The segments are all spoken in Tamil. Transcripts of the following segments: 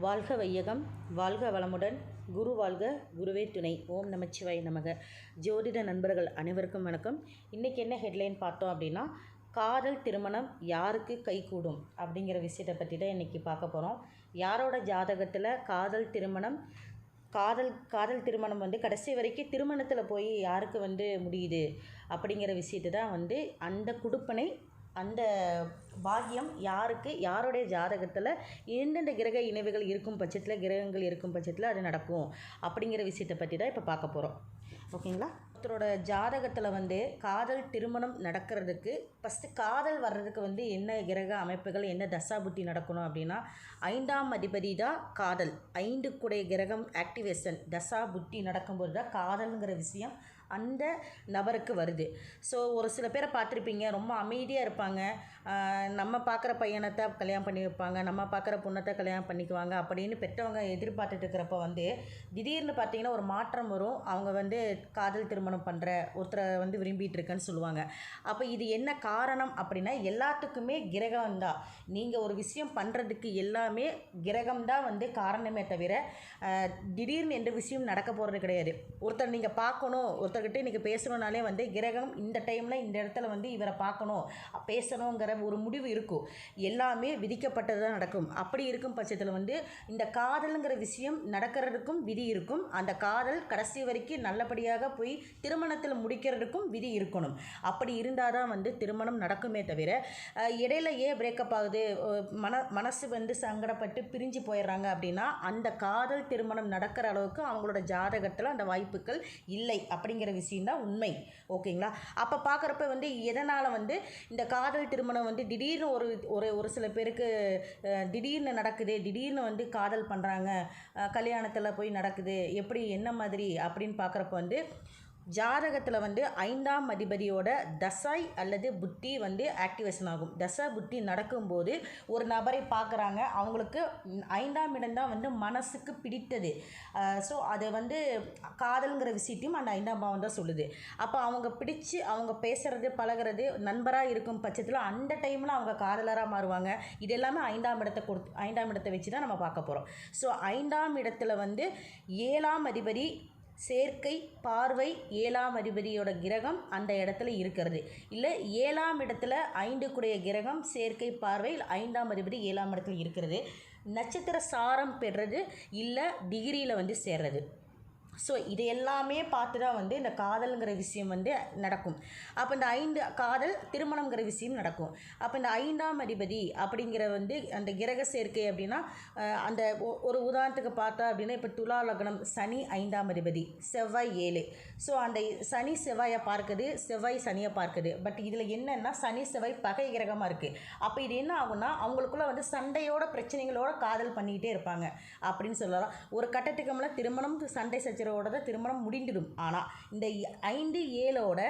வாழ்க வையகம் வாழ்க வளமுடன் குரு வாழ்க குருவே துணை. ஓம் நமச்சிவாய் நமக. ஜோதிட நண்பர்கள் அனைவருக்கும் வணக்கம். இன்றைக்கி என்ன ஹெட்லைன் பார்த்தோம் அப்படின்னா காதல் திருமணம் யாருக்கு கைகூடும் அப்படிங்கிற விஷயத்தை பற்றி தான் இன்றைக்கி பார்க்க போகிறோம் யாரோட ஜாதகத்தில் காதல் திருமணம் காதல் காதல் திருமணம் வந்து கடைசி வரைக்கும் திருமணத்தில் போய் யாருக்கு வந்து முடியுது அப்படிங்கிற விஷயத்தை தான் வந்து அந்த குடுப்பனை அந்த பாக்கியம் யாருக்கு யாருடைய ஜாதகத்தில் எந்தெந்த கிரக இணைவுகள் இருக்கும் பட்சத்தில் கிரகங்கள் இருக்கும் பட்சத்தில் அது நடக்கும் அப்படிங்கிற விஷயத்தை பற்றி தான் இப்போ பார்க்க போகிறோம் ஓகேங்களா? ஒருத்தரோட ஜாதகத்தில் வந்து காதல் திருமணம் நடக்கிறதுக்கு ஃபஸ்ட்டு காதல் வர்றதுக்கு வந்து என்ன கிரக அமைப்புகள் என்ன தசா புத்தி நடக்கணும் அப்படின்னா ஐந்தாம் அதிபதி தான் காதல். ஐந்து குடைய கிரகம் ஆக்டிவேஷன் தசா புத்தி நடக்கும்போது தான் காதல்ங்கிற விஷயம் அந்த நபருக்கு வருது. ஸோ ஒரு சில பேரை பார்த்துருப்பீங்க ரொம்ப அமைதியாக இருப்பாங்க. நம்ம பார்க்குற பையனத்தை கல்யாணம் பண்ணி வைப்பாங்க நம்ம பார்க்குற பொண்ணத்தை கல்யாணம் பண்ணிக்குவாங்க அப்படின்னு பெற்றவங்க எதிர்பார்த்துட்டு இருக்கிறப்ப வந்து திடீர்னு பார்த்தீங்கன்னா ஒரு மாற்றம் வரும். அவங்க வந்து காதல் திருமணம் பண்ணுற ஒருத்தரை வந்து விரும்பிட்டு இருக்கேன்னு சொல்லுவாங்க. அப்போ இது என்ன காரணம் அப்படின்னா எல்லாத்துக்குமே கிரகம் தான். நீங்கள் ஒரு விஷயம் பண்ணுறதுக்கு எல்லாமே கிரகம் தான் வந்து காரணமே தவிர திடீர்னு எந்த விஷயம் நடக்க போகிறது கிடையாது. ஒருத்தர் நீங்கள் பார்க்கணும் ஒருத்தர்கிட்ட நீங்கள் பேசணுன்னாலே வந்து கிரகம் இந்த டைமில் இந்த இடத்துல வந்து இவரை பார்க்கணும் பேசணுங்கிற ஒரு முடிவு இருக்கும். எல்லாமே விதிக்கப்பட்டது தான் நடக்கும். அப்படி இருக்கும் பட்சத்தில் வந்து இந்த காதலுங்கிற விஷயம் நடக்கிறதுக்கும் விதி இருக்கும். அந்த காதல் கடைசி வரைக்கும் நல்லபடியாக போய் திருமணத்தில் முடிக்கிறதுக்கும் விதி இருக்கணும். அப்படி இருந்தால் தான் வந்து திருமணம் நடக்குமே தவிர இடையில ஏன் பிரேக்கப் ஆகுது? மன மனசு வந்து சங்கடப்பட்டு பிரிஞ்சு போயிடுறாங்க அப்படின்னா அந்த காதல் திருமணம் நடக்கிற அளவுக்கு அவங்களோட ஜாதகத்தில் அந்த வாய்ப்புகள் இல்லை அப்படிங்கிற விஷயம் தான் உண்மை. ஓகேங்களா? அப்போ பார்க்குறப்ப வந்து எதனால் வந்து இந்த காதல் திருமணம் வந்து திடீர்னு ஒரு ஒரு ஒரு சில பேருக்கு திடீர்னு நடக்குது திடீர்னு வந்து காதல் பண்ணுறாங்க கல்யாணத்தில் போய் நடக்குது எப்படி என்ன மாதிரி அப்படின்னு பார்க்குறப்ப வந்து ஜாதகத்தில் வந்து ஐந்தாம் அதிபதியோட தசாய் அல்லது புத்தி வந்து ஆக்டிவேஷன் ஆகும். தசா புத்தி நடக்கும்போது ஒரு நபரை பார்க்குறாங்க. அவங்களுக்கு ஐந்தாம் இடம்தான் வந்து மனசுக்கு பிடித்தது. ஸோ அதை வந்து காதல்ங்கிற விஷயத்தையும் அந்த ஐந்தாம் பாவம் தான் சொல்லுது. அப்போ அவங்க பிடிச்சி அவங்க பேசுகிறது பழகுறது நண்பராக இருக்கும் பட்சத்தில் அந்த டைமில் அவங்க காதலராக மாறுவாங்க. இது எல்லாமே ஐந்தாம் இடத்தை கொடுத்து ஐந்தாம் இடத்தை வச்சு தான் நம்ம பார்க்க போகிறோம் ஸோ ஐந்தாம் இடத்துல வந்து ஏழாம் அதிபதி சேர்க்கை பார்வை ஏழாம் அதிபதியோட கிரகம் அந்த இடத்துல இருக்கிறது. இல்லை ஏழாம் இடத்துல ஐந்துக்குடைய கிரகம் சேர்க்கை பார்வை ஐந்தாம் அதிபதி ஏழாம் இடத்துல இருக்கிறது. நட்சத்திர சாரம் பெறுறது இல்லை டிகிரியில் வந்து சேர்றது. ஸோ இது எல்லாமே பார்த்து தான் வந்து இந்த காதல்ங்கிற விஷயம் வந்து நடக்கும். அப்போ இந்த ஐந்து காதல் திருமணங்கிற விஷயம் நடக்கும். அப்போ இந்த ஐந்தாம் அதிபதி அப்படிங்கிற வந்து அந்த கிரக சேர்க்கை அப்படின்னா அந்த ஒ- ஒரு உதாரணத்துக்கு பார்த்தா அப்படின்னா இப்போ துலா லக்னம் சனி ஐந்தாம் அதிபதி செவ்வாய் ஏழு. ஸோ அந்த சனி செவ்வாயை பார்க்குது செவ்வாய் சனியை பார்க்குது. பட் இதில் என்னென்னா சனி செவ்வாய் பகை கிரகமாக இருக்குது அப்போ இது என்ன ஆகும்னா அவங்களுக்குள்ள வந்து சண்டையோட பிரச்சனைகளோட காதல் பண்ணிக்கிட்டே இருப்பாங்க. அப்படின்னு சொல்லலாம். ஒரு கட்டத்துக்கு மேலே திருமணம் சண்டை சச்சரவோட தான் திருமணம் முடிந்துடும். ஆனால் இந்த ஐந்து ஏழோட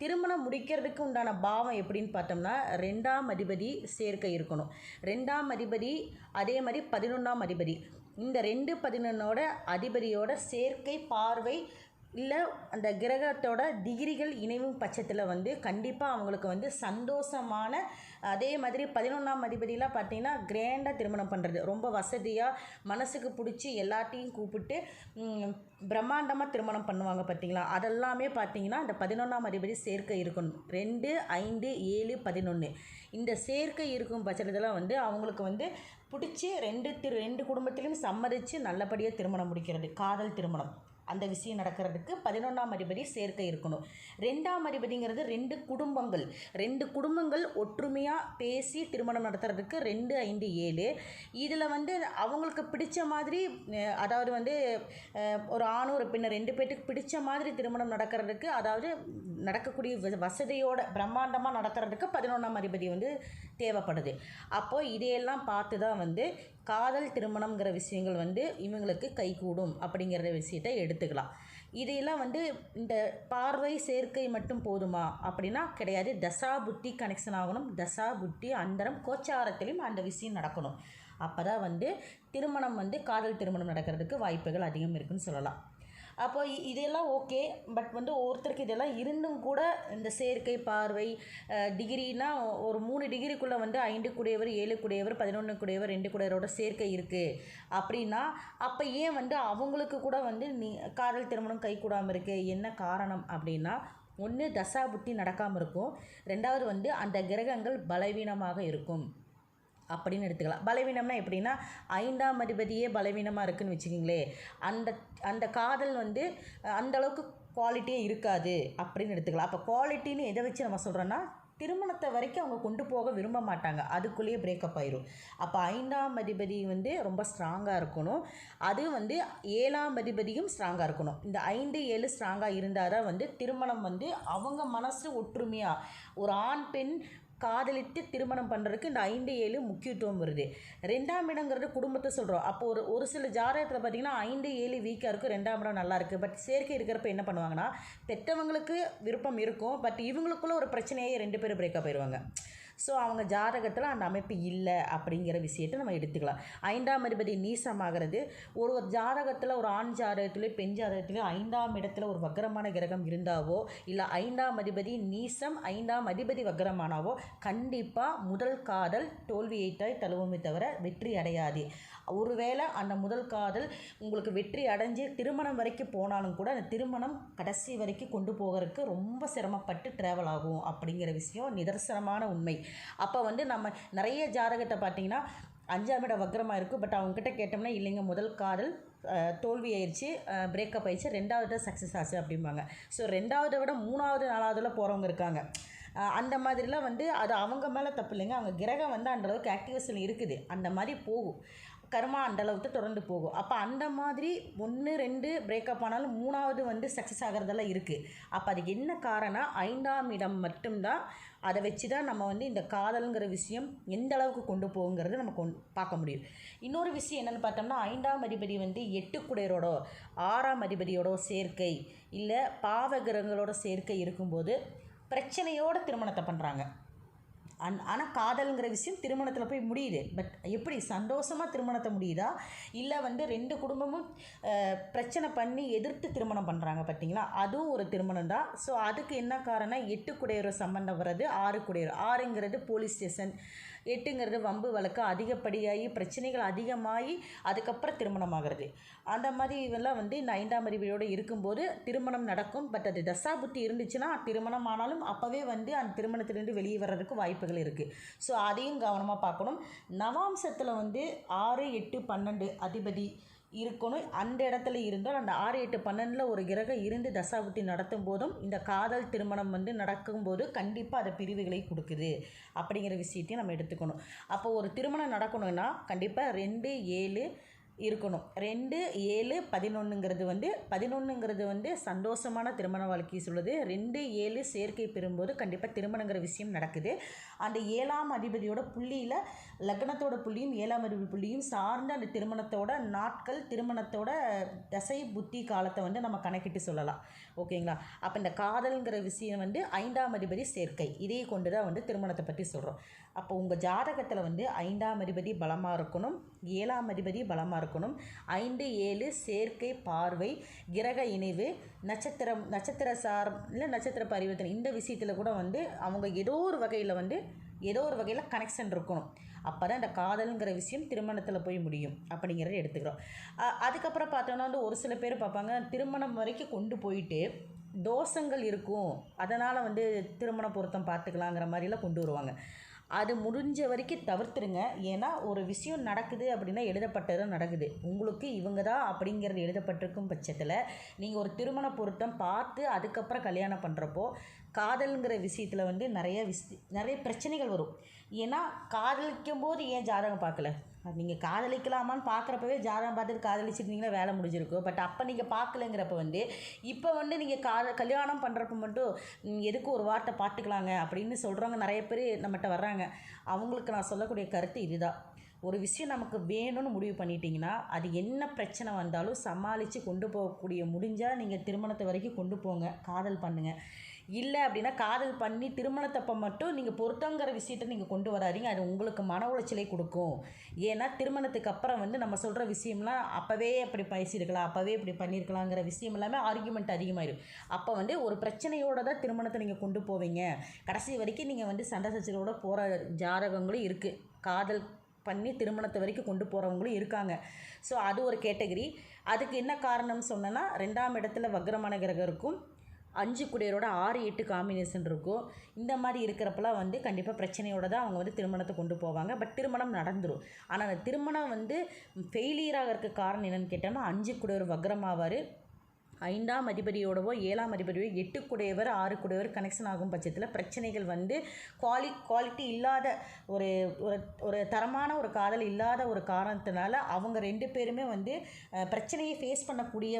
திருமணம் முடிக்கிறதுக்கு உண்டான பாவம் எப்படின்னு பார்த்தோம்னா ரெண்டாம் அதிபதி சேர்க்கை இருக்கணும். ரெண்டாம் அதிபதி அதே மாதிரி பதினொன்றாம் அதிபதி. இந்த ரெண்டு பதினொன்னோட அதிபதியோட சேர்க்கை பார்வை இல்லை அந்த கிரகத்தோட டிகிரிகள் இணைவும் பட்சத்தில் வந்து கண்டிப்பாக அவங்களுக்கு வந்து சந்தோஷமான அதே மாதிரி பதினொன்றாம் அதிபதியெலாம் பார்த்திங்கன்னா கிராண்டாக திருமணம் பண்ணுறது ரொம்ப வசதியாக மனசுக்கு பிடிச்சி எல்லாத்தையும் கூப்பிட்டு பிரம்மாண்டமாக திருமணம் பண்ணுவாங்க பார்த்தீங்களா அதெல்லாமே பார்த்திங்கன்னா அந்த பதினொன்றாம் அதிபதி சேர்க்கை இருக்கணும். ரெண்டு ஐந்து ஏழு பதினொன்று இந்த சேர்க்கை இருக்கும் பட்சத்தில் வந்து அவங்களுக்கு வந்து பிடிச்சி ரெண்டு திரு ரெண்டு குடும்பத்திலையும் சம்மதித்து நல்லபடியாக திருமணம் முடிக்கிறது. காதல் திருமணம். அந்த விஷயம் நடக்கிறதுக்கு பதினொன்றாம் அதிபதி சேர்க்கை இருக்கணும். ரெண்டாம் அதிபதிங்கிறது ரெண்டு குடும்பங்கள். ரெண்டு குடும்பங்கள் ஒற்றுமையாக பேசி திருமணம் நடத்துறதுக்கு ரெண்டு ஐந்து ஏழு. இதில் வந்து அவங்களுக்கு பிடிச்ச மாதிரி அதாவது வந்து ஒரு ஆணும் ஒரு பெண்ணு ரெண்டு பேர்த்துக்கு பிடிச்ச மாதிரி திருமணம் நடக்கிறதுக்கு அதாவது நடக்கக்கூடிய வசதியோட பிரம்மாண்டமாக நடத்துறதுக்கு பதினொன்றாம் அதிபதி வந்து தேவைப்படுது. அப்போது இதையெல்லாம் பார்த்து தான் வந்து காதல் திருமணங்கிற விஷயங்கள் வந்து இவங்களுக்கு கைகூடும் அப்படிங்கிற விஷயத்தை எடுத்துக்கலாம். இதையெல்லாம் வந்து இந்த பார்வை சேர்க்கை மட்டும் போதுமா அப்படின்னா கிடையாது. தசா புத்தி கனெக்ஷன் ஆகணும். தசா புத்தி அந்தரம் கோச்சாரத்திலையும் அந்த விஷயம் நடக்கணும். அப்போ தான் வந்து திருமணம் வந்து காதல் திருமணம் நடக்கிறதுக்கு வாய்ப்புகள் அதிகம் இருக்குன்னு சொல்லலாம். அப்போ இ- இதெல்லாம் ஓகே. பட் வந்து ஒருத்தருக்கு இதெல்லாம் இருந்தும் கூட இந்த சேர்க்கை பார்வை டிகிரினா ஒரு மூணு டிகிரிக்குள்ளே வந்து ஐந்து குடையவர் ஏழு குடையவர் பதினொன்று குடையவர் ரெண்டு குடையரோட சேர்க்கை இருக்குது அப்படின்னா அப்போ ஏன் வந்து அவங்களுக்கு கூட வந்து நீ காதல் திருமணம் கைகூடாமல் இருக்குது என்ன காரணம்? அப்படின்னா ஒன்று தசா புத்தி நடக்காமல் இருக்கும். ரெண்டாவது வந்து அந்த கிரகங்கள் பலவீனமாக இருக்கும். அப்படின்னு எடுத்துக்கலாம். பலவீனம்னா எப்படின்னா ஐந்தாம் அதிபதியே பலவீனமாக இருக்குன்னு வச்சுக்கிங்களே அந்த அந்த காதல் வந்து அந்தளவுக்கு குவாலிட்டியே இருக்காது அப்படின்னு எடுத்துக்கலாம். அப்போ குவாலிட்டின்னு எதை வச்சு நம்ம சொல்கிறோன்னா திருமணத்தை வரைக்கும் அவங்க கொண்டு போக விரும்ப மாட்டாங்க. அதுக்குள்ளேயே பிரேக்கப் ஆயிரும். அப்போ ஐந்தாம் அதிபதி வந்து ரொம்ப ஸ்ட்ராங்காக இருக்கணும். அது வந்து ஏழாம் அதிபதியும் ஸ்ட்ராங்காக இருக்கணும். இந்த ஐந்து ஏழு ஸ்ட்ராங்காக இருந்தால் தான் வந்து திருமணம் வந்து அவங்க மனசு ஒற்றுமையாக ஒரு ஆண் பெண் காதலித்து திருமணம் பண்ணுறதுக்கு இந்த ஐந்து ஏழு முக்கியத்துவம் வருது. ரெண்டாம் இடங்கிறது குடும்பத்தை சொல்கிறோம் அப்போ ஒரு ஒரு சில ஜாதகத்தில் பார்த்தீங்கன்னா ஐந்து ஏழு வீக்காக இருக்கும் ரெண்டாம் இடம் நல்லா இருக்குது பட் சேர்க்கை இருக்கிறப்ப என்ன பண்ணுவாங்கன்னா பெற்றவங்களுக்கு விருப்பம் இருக்கும். பட் இவங்களுக்குள்ள ஒரு பிரச்சனையே ரெண்டு பேரும் பிரேக்கப் ஆயிடுவாங்க. ஸோ அவங்க ஜாதகத்தில் அந்த அமைப்பு இல்லை அப்படிங்கிற விஷயத்தை நம்ம எடுத்துக்கலாம். ஐந்தாம் அதிபதி நீசமாகிறது. ஒரு ஒரு ஜாதகத்தில் ஒரு ஆண் ஜாதகத்திலே பெண் ஜாதகத்திலே ஐந்தாம் இடத்துல ஒரு வக்கரமான கிரகம் இருந்தாவோ இல்லை ஐந்தாம் அதிபதி நீசம் ஐந்தாம் அதிபதி வக்கரமானாவோ கண்டிப்பாக முதல் காதல் தோல்வியைத்தாய் தழுவுமே தவிர வெற்றி அடையாது. ஒருவேளை அந்த முதல் காதல் உங்களுக்கு வெற்றி அடைஞ்சு திருமணம் வரைக்கும் போனாலும் கூட அந்த திருமணம் கடைசி வரைக்கும் கொண்டு போகிறதுக்கு ரொம்ப சிரமப்பட்டு ட்ராவல் ஆகும் அப்படிங்கிற விஷயம் நிதர்சனமான உண்மை. அப்போ வந்து நம்ம நிறைய ஜாதகத்தை பார்த்தீங்கன்னா அஞ்சாம் இடம் வக்ரமாக இருக்குது பட் அவங்ககிட்ட கேட்டோம்னா இல்லைங்க முதல் காதல் தோல்வி ஆயிடுச்சு பிரேக்கப் ஆயிடுச்சு ரெண்டாவது சக்ஸஸ் ஆச்சு அப்படிம்பாங்க. ஸோ ரெண்டாவதை விட மூணாவது நாலாவதுல போகிறவங்க இருக்காங்க. அந்த மாதிரிலாம் வந்து அது அவங்க மேலே தப்பு இல்லைங்க. அவங்க கிரகம் வந்து அந்தளவுக்கு ஆக்டிவேஷன் இருக்குது. அந்த மாதிரி போகும். கர்மா அந்தளவுக்கு தொடர்ந்து போகும். அப்போ அந்த மாதிரி ஒன்று ரெண்டு பிரேக்கப் ஆனாலும் மூணாவது வந்து சக்ஸஸ் ஆகிறதெல்லாம் இருக்குது அப்போ அதுக்கு என்ன காரணம் ஐந்தாம் இடம் மட்டும்தான் அதை வச்சு தான் நம்ம வந்து இந்த காதலுங்கிற விஷயம் எந்த அளவுக்கு கொண்டு போகுங்கிறது நம்ம கொண்டு பார்க்க முடியும். இன்னொரு விஷயம் என்னென்னு பார்த்தோம்னா ஐந்தாம் அதிபதி வந்து எட்டு குடையரோட ஆறாம் அதிபதியோட சேர்க்கை இல்லை பாவகிரகங்களோட சேர்க்கை இருக்கும்போது பிரச்சனையோட திருமணத்தை பண்ணுறாங்க அன் ஆனால் காதல்ங்கிற விஷயம் திருமணத்தில் போய் முடியுது. பட் எப்படி சந்தோஷமாக திருமணத்தை முடியுதா? இல்லை வந்து ரெண்டு குடும்பமும் பிரச்சனை பண்ணி எதிர்த்து திருமணம் பண்ணுறாங்க பார்த்தீங்களா அதுவும் ஒரு திருமணம் தான். ஸோ அதுக்கு என்ன காரணம்? எட்டு குடையரோ சம்பந்தம் வர்றது ஆறு குடையர் ஆறுங்கிறது போலீஸ் ஸ்டேஷன் எட்டுங்கிறது வம்பு வழக்கு அதிகப்படியாகி பிரச்சனைகள் அதிகமாகி அதுக்கப்புறம் திருமணம் ஆகிறது அந்த மாதிரி இதெல்லாம் வந்து இந்த ஐந்தாம் அறிவியோடு இருக்கும்போது திருமணம் நடக்கும். பட் அது தசா புத்தி இருந்துச்சுன்னா திருமணம் ஆனாலும் அப்போவே வந்து அந்த திருமணத்திலிருந்து வெளியே வர்றதுக்கு வாய்ப்புகள் இருக்குது ஸோ அதையும் கவனமாக பார்க்கணும். நவாம்சத்தில் வந்து ஆறு எட்டு பன்னெண்டு அதிபதி இருக்கணும். அந்த இடத்துல இருந்தால் அந்த ஆறு எட்டு பன்னெண்டில் ஒரு கிரகம் இருந்து தசாபுத்தி நடத்தும் போதும் இந்த காதல் திருமணம் வந்து நடக்கும்போது கண்டிப்பாக அதை பிரிவுகளை கொடுக்குது. அப்படிங்கிற விஷயத்தையும் நம்ம எடுத்துக்கணும். அப்போ ஒரு திருமணம் நடக்கணும்னா கண்டிப்பாக ரெண்டு ஏழு இருக்கணும். ரெண்டு ஏழு பதினொன்றுங்கிறது வந்து பதினொன்றுங்கிறது வந்து சந்தோஷமான திருமண வாழ்க்கையை சொல்லுது. ரெண்டு ஏழு சேர்க்கை பெறும்போது கண்டிப்பாக திருமணங்கிற விஷயம் நடக்குது. அந்த ஏழாம் அதிபதியோட புள்ளியில் லக்னத்தோட புள்ளியும் ஏழாம் அதிபதி புள்ளியும் சார்ந்த அந்த திருமணத்தோட நாட்கள் திருமணத்தோட தசை புத்தி காலத்தை வந்து நம்ம கணக்கிட்டு சொல்லலாம். ஓகேங்களா? அப்போ இந்த காதல்ங்கிற விஷயம் வந்து ஐந்தாம் அதிபதி சேர்க்கை. இதையே கொண்டு தான் வந்து திருமணத்தை பற்றி சொல்கிறோம் அப்போ உங்கள் ஜாதகத்தில் வந்து ஐந்தாம் அதிபதி பலமாக இருக்கணும் ஏழாம் அதிபதி பலமாக இருக்கணும். ஐந்து ஏழு சேர்க்கை பார்வை கிரக இணைவு நட்சத்திரம் நட்சத்திர சார் இல்லை நட்சத்திர பரிவர்த்தனை இந்த விஷயத்தில் கூட வந்து அவங்க ஏதோ ஒரு வகையில் வந்து ஏதோ ஒரு வகையில் கனெக்ஷன் இருக்கணும். அப்போ தான் இந்த காதலுங்கிற விஷயம் திருமணத்தில் போய் முடியும். அப்படிங்கிறத எடுத்துக்கிறோம். அதுக்கப்புறம் பார்த்தோன்னா வந்து ஒரு சில பேர் பார்ப்பாங்க திருமணம் வரைக்கும் கொண்டு போயிட்டு தோஷங்கள் இருக்கும். அதனால் வந்து திருமண பொருத்தம் பார்த்துக்கலாங்கிற மாதிரிலாம் கொண்டு வருவாங்க. அது முடிஞ்ச வரைக்கும் தவிர்த்துருங்க. ஏன்னா ஒரு விஷயம் நடக்குது அப்படின்னா எழுதப்பட்டது நடக்குது. உங்களுக்கு இவங்க தான் அப்படிங்கிறது எழுதப்பட்டிருக்கும் பட்சத்தில் நீங்கள் ஒரு திருமண பொருத்தம் பார்த்து அதுக்கப்புறம் கல்யாணம் பண்ணுறப்போ காதல்ங்கிற விஷயத்தில் வந்து நிறைய விஷ நிறைய பிரச்சனைகள் வரும். ஏன்னா காதலிக்கும் போது ஏன் ஜாதகம் பார்க்கல? நீங்கள் காதலிக்கலாமான்னு பார்க்குறப்பவே ஜாதகம் பார்த்துட்டு காதலிச்சிருந்தீங்கன்னா வேலை முடிஞ்சிருக்கும். பட் அப்போ நீங்கள் பார்க்கலங்கிறப்ப வந்து இப்போ வந்து நீங்கள் கா கல்யாணம் பண்ணுறப்ப மட்டும் எதுக்கு ஒரு வார்த்தை பார்த்துக்கலாங்க அப்படின்னு சொல்கிறவங்க நிறைய பேர் நம்மகிட்ட வர்றாங்க. அவங்களுக்கு நான் சொல்லக்கூடிய கருத்து இதுதான். ஒரு விஷயம் நமக்கு வேணும்னு முடிவு பண்ணிட்டீங்கன்னா அது என்ன பிரச்சனை வந்தாலும் சமாளித்து கொண்டு போகக்கூடிய முடிஞ்சால் நீங்கள் திருமணத்தை வரைக்கும் கொண்டு போங்க காதல் பண்ணுங்கள் இல்லை அப்படின்னா காதல் பண்ணி திருமணத்தப்போ மட்டும் நீங்கள் பொருத்தங்கிற விஷயத்த நீங்கள் கொண்டு வராதீங்க. அது உங்களுக்கு மன உளைச்சலை கொடுக்கும். ஏன்னா திருமணத்துக்கு அப்புறம் வந்து நம்ம சொல்கிற விஷயம்லாம் அப்போவே அப்படி பேசியிருக்கலாம் அப்போவே இப்படி பண்ணியிருக்கலாங்கிற விஷயம் எல்லாமே ஆர்குமெண்ட் அதிகமாயிடும் அப்போ வந்து ஒரு பிரச்சனையோடு தான் திருமணத்தை நீங்கள் கொண்டு போவீங்க. கடைசி வரைக்கும் நீங்கள் வந்து சண்டை சச்சரவோட போகிற ஜாதகங்களும் இருக்குது காதல் பண்ணி திருமணத்தை வரைக்கும் கொண்டு போகிறவங்களும் இருக்காங்க. ஸோ அது ஒரு கேட்டகரி. அதுக்கு என்ன காரணம் சொன்னேன்னா ரெண்டாம் இடத்துல வக்ரமான கிரகம் இருக்கும். அஞ்சு குடியரோட ஆறு எட்டு காம்பினேஷன் இருக்கும். இந்த மாதிரி இருக்கிறப்பெல்லாம் வந்து கண்டிப்பாக பிரச்சனையோட தான் அவங்க வந்து திருமணத்தை கொண்டு போவாங்க. பட் திருமணம் நடந்துடும் ஆனால் அந்த திருமணம் வந்து ஃபெயிலியராக இருக்க காரணம் என்னென்னு கேட்டோம்னா அஞ்சு குடியர் வக்ரமாவார். ஐந்தாம் அதிபதியோடவோ ஏழாம் அதிபதியோ எட்டு குடையவர் ஆறு குடையவர் கனெக்ஷன் ஆகும் பட்சத்தில் பிரச்சனைகள் வந்து குவாலி குவாலிட்டி இல்லாத ஒரு ஒரு ஒரு தரமான ஒரு காதல் இல்லாத ஒரு காரணத்தினால அவங்க ரெண்டு பேருமே வந்து பிரச்சனையை ஃபேஸ் பண்ணக்கூடிய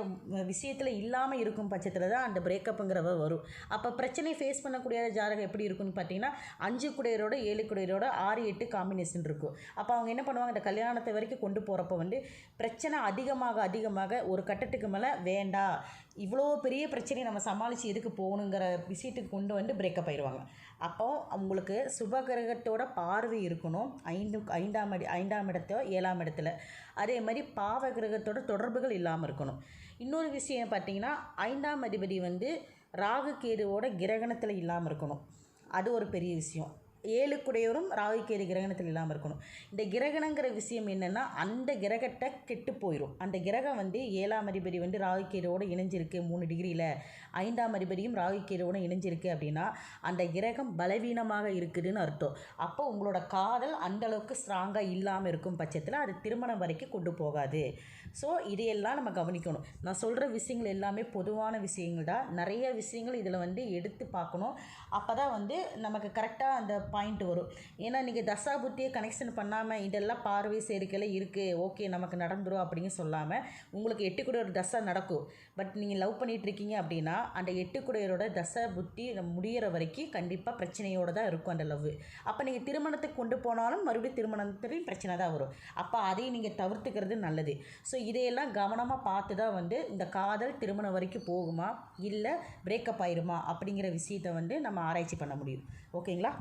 விஷயத்தில் இல்லாமல் இருக்கும் பட்சத்தில் தான் அந்த பிரேக்கப்புங்கிறவ வரும். அப்போ பிரச்சனையை ஃபேஸ் பண்ணக்கூடிய ஜாதகம் எப்படி இருக்கும்னு பார்த்தீங்கன்னா அஞ்சு குடையரோட ஏழு குடையரோட ஆறு எட்டு காம்பினேஷன் இருக்கும். அப்போ அவங்க என்ன பண்ணுவாங்க இந்த கல்யாணத்தை வரைக்கும் கொண்டு போகிறப்ப வந்து பிரச்சனை அதிகமாக அதிகமாக ஒரு கட்டத்துக்கு மேலே வேண்டாம் இவ்வளோ பெரிய பிரச்சனையை நம்ம சமாளித்து எதுக்கு போகணுங்கிற விஷயத்துக்கு கொண்டு வந்து பிரேக்கப் ஆயிடுவாங்க. அப்போ அவங்களுக்கு சுபகிரகத்தோட பார்வை இருக்கணும். ஐந்து ஐந்தாம் அடி ஐந்தாம் இடத்தோ ஏழாம் இடத்துல. அதே மாதிரி பாவ கிரகத்தோட தொடர்புகள் இல்லாமல் இருக்கணும். இன்னொரு விஷயம் பார்த்திங்கன்னா ஐந்தாம் அதிபதி வந்து ராகு கேதுவோட கிரகணத்தில் இல்லாமல் இருக்கணும். அது ஒரு பெரிய விஷயம். ஏழு குடையோரும் ராகு கிரகணத்தில் இல்லாமல் இருக்கணும். இந்த கிரகணங்கிற விஷயம் என்னென்னா அந்த கிரகத்தை கெட்டு போயிடும் அந்த கிரகம் வந்து ஏழாம் அதிபதி வந்து ராகு இணைஞ்சிருக்கு மூணு டிகிரியில். ஐந்தாம் அதிபதியும் ராகு இணைஞ்சிருக்கு அப்படின்னா அந்த கிரகம் பலவீனமாக இருக்குதுன்னு அர்த்தம். அப்போ உங்களோட காதல் அந்த அளவுக்கு ஸ்ட்ராங்காக இல்லாமல் இருக்கும் பட்சத்தில் அது திருமணம் வரைக்கும் கொண்டு போகாது. ஸோ இதையெல்லாம் நம்ம கவனிக்கணும். நான் சொல்கிற விஷயங்கள் எல்லாமே பொதுவான விஷயங்கள் தான். நிறைய விஷயங்கள் இதில் வந்து எடுத்து பார்க்கணும். அப்போ தான் வந்து நமக்கு கரெக்டாக அந்த பாயிண்ட் வரும். ஏன்னா நீங்கள் தசா புத்தியை கனெக்ஷன் பண்ணாமல் இதெல்லாம் பார்வை சேர்க்கையில் இருக்குது ஓகே நமக்கு நடந்துரும் அப்படின்னு சொல்லாமல் உங்களுக்கு எட்டு கூட ஒரு தசை நடக்கும். பட் நீங்கள் லவ் பண்ணிகிட்ருக்கீங்க அப்படின்னா அந்த எட்டு குடையரோட தசை புத்தி முடியிற வரைக்கும் கண்டிப்பாக பிரச்சனையோடு தான் இருக்கும் அந்த லவ் அப்போ நீங்கள் திருமணத்துக்கு கொண்டு போனாலும் மறுபடியும் திருமணத்துலேயும் பிரச்சனை தான் வரும். அப்போ அதையும் நீங்கள் தவிர்த்துக்கிறது நல்லது. ஸோ இதையெல்லாம் கவனமாக பார்த்து தான் வந்து இந்த காதல் திருமணம் வரைக்கும் போகுமா? இல்லை பிரேக்கப் ஆயிருமா? அப்படிங்கிற விஷயத்தை வந்து நம்ம ஆராய்ச்சி பண்ண முடியும். ஓகேங்களா?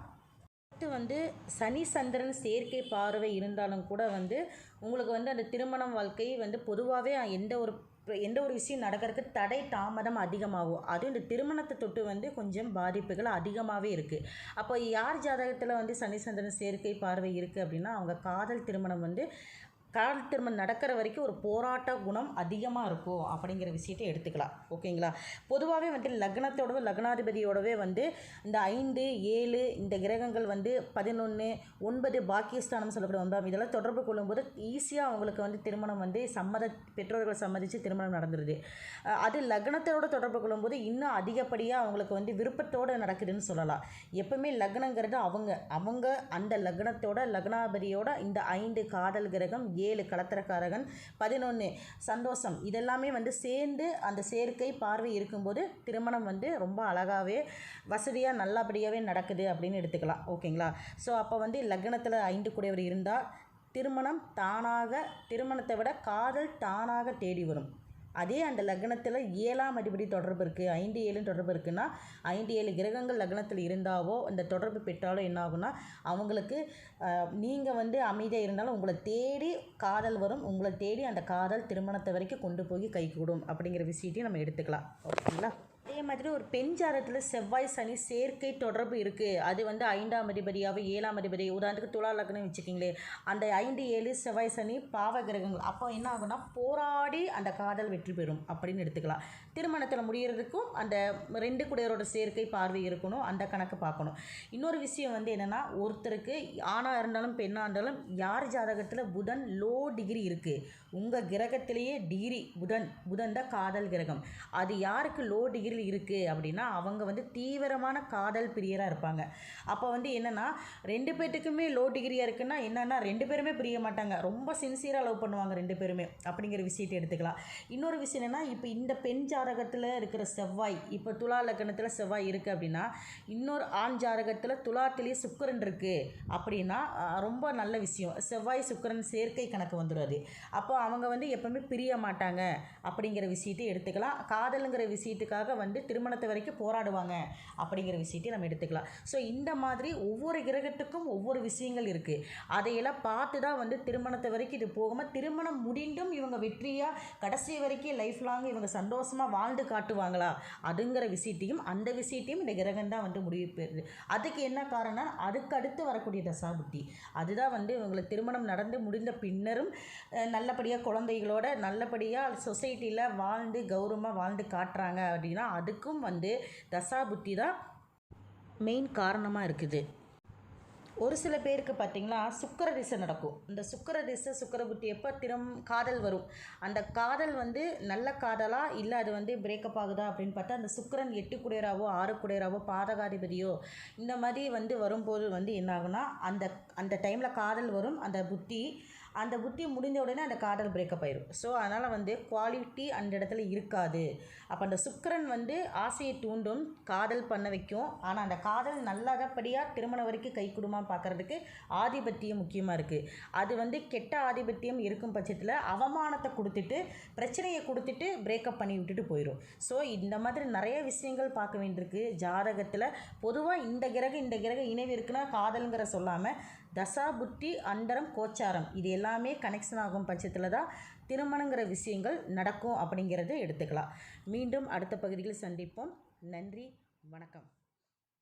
அடுத்து வந்து சனி சந்திரன் சேர்க்கை பார்வை இருந்தாலும் கூட வந்து உங்களுக்கு வந்து அந்த திருமணம் வாழ்க்கை வந்து பொதுவாகவே எந்த ஒரு எந்த ஒரு விஷயம் நடக்கிறதுக்கு தடை தாமதம் அதிகமாகும். அதுவும் இந்த திருமணத்தை தொட்டு வந்து கொஞ்சம் பாதிப்புகள் அதிகமாகவே இருக்குது அப்போ யார் ஜாதகத்தில் வந்து சனி சந்திரன் சேர்க்கை பார்வை இருக்குது அப்படின்னா அவங்க காதல் திருமணம் வந்து கால் திருமணம் நடக்கிற வரைக்கும் ஒரு போராட்ட குணம் அதிகமாக இருக்கும் அப்படிங்கிற விஷயத்தை எடுத்துக்கலாம். ஓகேங்களா? பொதுவாகவே வந்து லக்னத்தோடவே லக்னாதிபதியோடவே வந்து இந்த ஐந்து ஏழு இந்த கிரகங்கள் வந்து பதினொன்று ஒன்பது பாக்கியஸ்தானம் சொல்லக்கூடிய ஒன்பதாம் இதெல்லாம் தொடர்பு கொள்ளும்போது ஈஸியாக அவங்களுக்கு வந்து திருமணம் வந்து சம்மத பெற்றோர்கள் சம்மதித்து திருமணம் நடந்துருது. அது லக்னத்தோட தொடர்பு கொள்ளும்போது இன்னும் அதிகப்படியாக அவங்களுக்கு வந்து விருப்பத்தோடு நடக்குதுன்னு சொல்லலாம். எப்பவுமே லக்னங்கிறது அவங்க அவங்க அந்த லக்னத்தோட லக்னாபதியோட இந்த ஐந்து காதல் கிரகம் ஏழு கலத்திரக்காரகன் பதினொன்று சந்தோஷம். இதெல்லாமே வந்து சேர்ந்து அந்த சேர்க்கை பார்வை இருக்கும்போது திருமணம் வந்து ரொம்ப அழகாகவே வசதியாக நல்லபடியாகவே நடக்குது அப்படின்னு எடுத்துக்கலாம். ஓகேங்களா? ஸோ அப்போ வந்து லக்னத்தில் ஐந்து கூடியவர் இருந்தால் திருமணம் தானாக திருமணத்தை விட காதல் தானாக தேடி வரும். அதே அந்த லக்னத்தில் ஏழாம் அதிபதி தொடர்பு இருக்குது ஐந்து ஏழு தொடர்பு இருக்குன்னா ஐந்து ஏழு கிரகங்கள் லக்னத்தில் இருந்தாவோ இந்த தொடர்பு பெற்றாலோ என்ன ஆகும்னா அவங்களுக்கு நீங்கள் வந்து அமைதியாக இருந்தாலும் உங்களை தேடி காதல் வரும். உங்களை தேடி அந்த காதல் திருமணத்தை வரைக்கும் கொண்டு போய் கைகூடும் அப்படிங்கிற விஷயத்தையும் நம்ம எடுத்துக்கலாம். ஓகேங்களா? அதே மாதிரி ஒரு பெண் ஜாதகத்தில் செவ்வாய் சனி சேர்க்கை தொடர்பு இருக்குது அது வந்து ஐந்தாம் அதிபதியாகவே ஏழாம் அதிபதி உதாரணத்துக்கு துலா லக்னம் வச்சுக்கிங்களே அந்த ஐந்து ஏழு செவ்வாய் சனி பாவ கிரகங்கள். அப்போ என்ன ஆகும்னா போராடி அந்த காதல் வெற்றி பெறும் அப்படின்னு எடுத்துக்கலாம். திருமணத்தில் முடிகிறதுக்கும் அந்த ரெண்டு குடையரோட சேர்க்கை பார்வை இருக்கணும். அந்த கணக்கு பார்க்கணும். இன்னொரு விஷயம் வந்து என்னென்னா ஒருத்தருக்கு ஆணாக இருந்தாலும் பெண்ணாக இருந்தாலும் யார் ஜாதகத்தில் புதன் லோ டிகிரி இருக்குது உங்கள் கிரகத்திலேயே டிகிரி புதன் புதன் தான் காதல் கிரகம். அது யாருக்கு லோ டிகிரியில் இருக்குது அப்படின்னா அவங்க வந்து தீவிரமான காதல் பிரியராக இருப்பாங்க. அப்போ வந்து என்னென்னா ரெண்டு பேர்த்துக்குமே லோ டிகிரியாக இருக்குன்னா என்னென்னா ரெண்டு பேருமே பிரிய மாட்டாங்க. ரொம்ப சின்சியராக லவ் பண்ணுவாங்க ரெண்டு பேருமே அப்படிங்கிற விஷயத்தை எடுத்துக்கலாம். இன்னொரு விஷயம் என்னென்னா இப்போ இந்த பெண் ஜாதகத்தில் இருக்கிற செவ்வாய் இப்போ துலா லக்னத்தில் செவ்வாய் இருக்குது அப்படின்னா இன்னொரு ஆண் ஜாதகத்தில் துலாத்திலேயே சுக்கிரன் இருக்குது அப்படின்னா ரொம்ப நல்ல விஷயம். செவ்வாய் சுக்கிரன் சேர்க்கை கணக்கு வந்துடும் அப்போ அவங்க வந்து எப்பவுமே பிரிய மாட்டாங்க அப்படிங்கிற விஷயத்தை எடுத்துக்கலாம். காதலுங்கிற விஷயத்துக்காக வந்து திருமணத்தை வரைக்கும் போராடுவாங்க அப்படிங்கிற விஷயத்தையும் நம்ம எடுத்துக்கலாம். ஸோ இந்த மாதிரி ஒவ்வொரு கிரகத்துக்கும் ஒவ்வொரு விஷயங்கள் இருக்குது அதையெல்லாம் பார்த்து தான் வந்து திருமணத்தை வரைக்கும் இது போகாமல் திருமணம் முடிந்தும் இவங்க வெற்றியாக கடைசி வரைக்கும் லைஃப் லாங் இவங்க சந்தோஷமாக வாழ்ந்து காட்டுவாங்களா? அதுங்கிற விஷயத்தையும் அந்த விஷயத்தையும் இந்த கிரகம் தான் வந்து முடிவு பெறுது. அதுக்கு என்ன காரணம் அதுக்கு அடுத்து வரக்கூடிய தசாபுத்தி. அதுதான் வந்து இவங்களுக்கு திருமணம் நடந்து முடிந்த பின்னரும் நல்லபடி நல்லபடியாக குழந்தைகளோட நல்லபடியாக சொசைட்டியில் வாழ்ந்து கௌரவமாக வாழ்ந்து காட்டுறாங்க அப்படின்னா அதுக்கும் வந்து தசா புத்தி தான் மெயின் காரணமாக இருக்குது. ஒரு சில பேருக்கு பார்த்தீங்கன்னா சுக்கர திசை நடக்கும். இந்த சுக்கர திசை சுக்கர புத்தி எப்போ திறம் காதல் வரும்? அந்த காதல் வந்து நல்ல காதலா இல்லை அது வந்து பிரேக்கப் ஆகுதா அப்படின்னு பார்த்தா அந்த சுக்கிரன் எட்டு குடையராவோ ஆறு குடையராவோ பாதகாதிபதியோ இந்த மாதிரி வந்து வரும்போது வந்து என்ன ஆகுனா அந்த அந்த டைமில் காதல் வரும் அந்த புத்தி அந்த புத்தி முடிஞ்ச உடனே அந்த காதல் பிரேக்கப் ஆயிரும். ஸோ அதனால் வந்து குவாலிட்டி அந்த இடத்துல இருக்காது. அப்போ அந்த சுக்கரன் வந்து ஆசையை தூண்டும் காதல் பண்ண வைக்கும். ஆனால் அந்த காதல் நல்லபடியாக திருமணம் வரைக்கும் கை குடும்பம் பார்க்கறதுக்கு ஆதிபத்தியம் முக்கியமாக இருக்குது அது வந்து கெட்ட ஆதிபத்தியம் இருக்கும் பட்சத்தில் அவமானத்தை கொடுத்துட்டு பிரச்சனையை கொடுத்துட்டு பிரேக்கப் பண்ணி விட்டுட்டு போயிடும் ஸோ இந்த மாதிரி நிறைய விஷயங்கள் பார்க்க வேண்டியிருக்கு. ஜாதகத்தில் பொதுவாக இந்த கிரகம் இந்த கிரகம் இணைவு இருக்குன்னா காதலுங்கிற சொல்லாமல் தசா புத்தி அண்டரம் கோச்சாரம். இது எல்லாமே கனெக்ஷன் ஆகும் பட்சத்தில் தான் திருமணங்கிற விஷயங்கள் நடக்கும் அப்படிங்கிறத எடுத்துக்கலாம். மீண்டும் அடுத்த பகுதியில் சந்திப்போம். நன்றி வணக்கம்.